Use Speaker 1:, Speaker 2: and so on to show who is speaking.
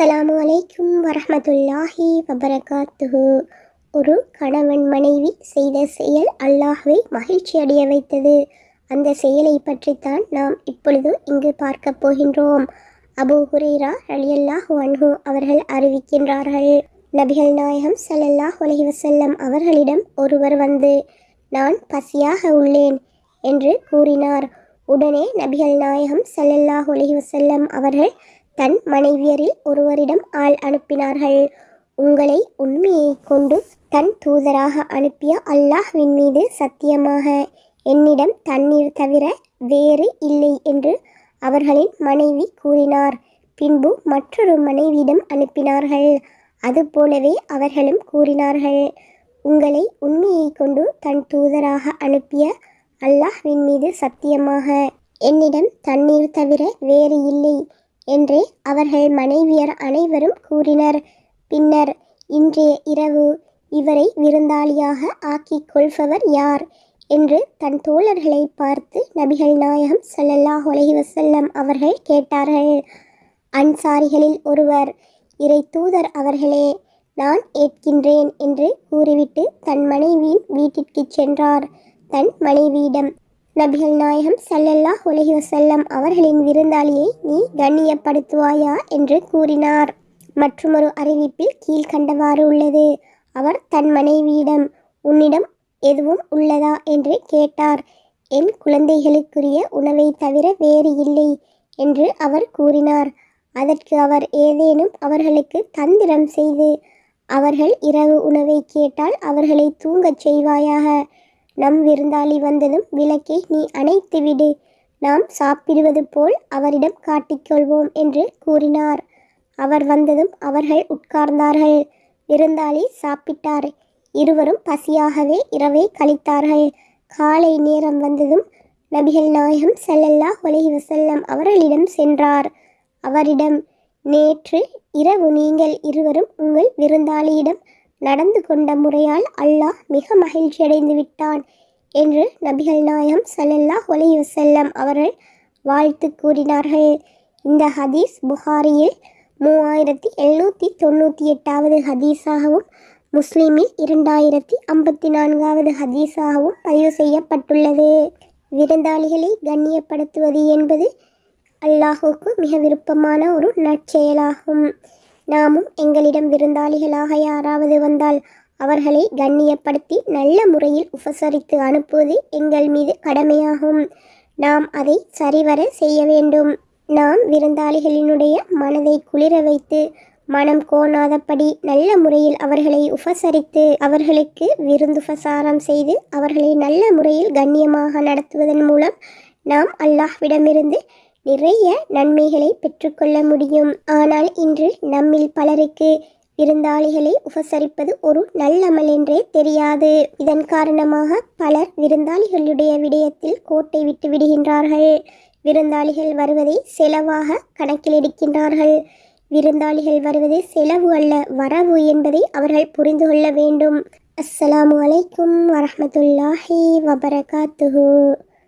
Speaker 1: அஸ்ஸலாமு அலைக்கும் வரமத்துல்லாஹி வபரகாத்துஹு. ஒரு கணவன் மனைவி செய்த செயல் அல்லாஹ்வை மகிழ்ச்சி அடைய வைத்தது. அந்த செயலை பற்றித்தான் நாம் இப்பொழுது இங்கு பார்க்கப் போகின்றோம். அபு ஹுரேரா ரலியல்லாஹு அன்ஹு அவர்கள் அறிவிக்கின்றார்கள். நபிகள் நாயகம் சல்லல்லாஹ் உலகி வசல்லம் அவர்களிடம் ஒருவர் வந்து நான் பசியாக உள்ளேன் என்று கூறினார். உடனே நபிகள் நாயகம் சல்லல்லாஹ் உலகி வசல்லம் அவர்கள் தன் மனைவியரில் ஒருவரிடம் ஆள் அனுப்பினார்கள். உங்களை உண்மையை கொண்டு தன் தூதராக அனுப்பிய அல்லாஹ்வின் மீது சத்தியமாக. என்னிடம் தண்ணீர் தவிர வேறு இல்லை என்று அவர்களின் மனைவி கூறினார். பின்பு மற்றொரு மனைவியிடம் அனுப்பினார்கள். அதுபோலவே அவர்களும் கூறினார்கள். உங்களை உண்மையை கொண்டு தன் தூதராக அனுப்பிய அல்லாஹ்வின் மீது சத்தியமாக. என்னிடம் தண்ணீர் தவிர வேறு இல்லை. என்றே அவர்கள் மனைவியர் அனைவரும் கூறினர். பின்னர் இன்றைய இரவு இவரை விருந்தாளியாக ஆக்கிக் கொள்பவர் யார்? என்று தன் தோழர்களை பார்த்து நபிகள் நாயகம் சல்லல்லாஹ் உலகி வசல்லம் அவர்கள் கேட்டார்கள். அன்சாரிகளில் ஒருவர் இறை தூதர் அவர்களே நான் ஏற்கின்றேன் என்று கூறிவிட்டு தன் மனைவியின் வீட்டிற்கு சென்றார். தன் மனைவியிடம் நபிகள் நாயகம் ஸல்லல்லாஹு உலகி வசல்லம் அவர்களின் விருந்தாளியை நீ கண்ணியப்படுத்துவாயா என்று கூறினார். மற்றுமொரு அறிவிப்பில் கீழ்கண்டவாறு உள்ளது. அவர் தன் மனைவியிடம் உன்னிடம் எதுவும் உள்ளதா? என்று கேட்டார். என் குழந்தைகளுக்குரிய உணவை தவிர வேறு இல்லை என்று அவர் கூறினார். அதற்கு அவர் ஏதேனும் அவர்களுக்கு தந்திரம் செய்து அவர்கள் இரவு உணவை கேட்டால் அவர்களை தூங்கச் செய்வாயாக. நம் விருந்தாளி வந்ததும் விளக்கை நீ அணைத்து விடு. நாம் சாப்பிடுவது போல் அவரிடம் காட்டிக்கொள்வோம் என்று கூறினார். அவர் வந்ததும் அவர்கள் உட்கார்ந்தார்கள். விருந்தாளி சாப்பிட்டார். இருவரும் பசியாகவே இரவை கழித்தார்கள். காலை நேரம் வந்ததும் நபிகள் நாயகம் செல்லல்லா ஒலகி வசல்லம் அவர்களிடம் சென்றார். அவரிடம் நேற்று இரவு நீங்கள் இருவரும் உங்கள் விருந்தாளியிடம் நடந்து கொண்ட முறையால் அல்லாஹ் மிக மகிழ்ச்சியடைந்து விட்டான் என்று நபிகள் நாயம் சல்லல்லா அலைஹி அவர்கள் வாழ்த்து கூறினார்கள். இந்த ஹதீஸ் புகாரியில் மூவாயிரத்தி எழுநூற்றி தொண்ணூற்றி எட்டாவது ஹதீஸாகவும் முஸ்லீமில் இரண்டாயிரத்தி ஐம்பத்தி நான்காவது ஹதீஸாகவும் பதிவு செய்யப்பட்டுள்ளது. விருந்தாளிகளை கண்ணியப்படுத்துவது என்பது அல்லாஹுக்கு மிக விருப்பமான ஒரு நற்செயலாகும். நாமும் எங்களிடம் விருந்தாளிகளாக யாராவது வந்தால் அவர்களை கண்ணியப்படுத்தி நல்ல முறையில் உபசரித்து அனுப்புவது எங்கள் மீது கடமையாகும். நாம் அதை சரிவர செய்ய வேண்டும். நாம் விருந்தாளிகளினுடைய மனதை குளிர வைத்து மனம் கோணாதபடி நல்ல முறையில் அவர்களை உபசரித்து அவர்களுக்கு விருந்துபசாரம் செய்து அவர்களை நல்ல முறையில் கண்ணியமாக நடத்துவதன் மூலம் நாம் அல்லாஹ்விடமிருந்து நிறைய நன்மைகளை பெற்றுக்கொள்ள முடியும். ஆனால் இன்று நம்மில் பலருக்கு விருந்தாளிகளை உபசரிப்பது ஒரு நல்லமல் என்றே தெரியாது. இதன் காரணமாக பலர் விருந்தாளிகளுடைய விடயத்தில் கோட்டை விட்டு விடுகின்றார்கள். விருந்தாளிகள் வருவதை செலவாக கணக்கில் எடுக்கின்றார்கள் விருந்தாளிகள் வருவது செலவு அல்ல வரவு என்பதை அவர்கள் புரிந்து கொள்ள வேண்டும். அஸ்ஸலாமு அலைக்கும் வரமத்துல்லாஹி வபரகாத்துஹு.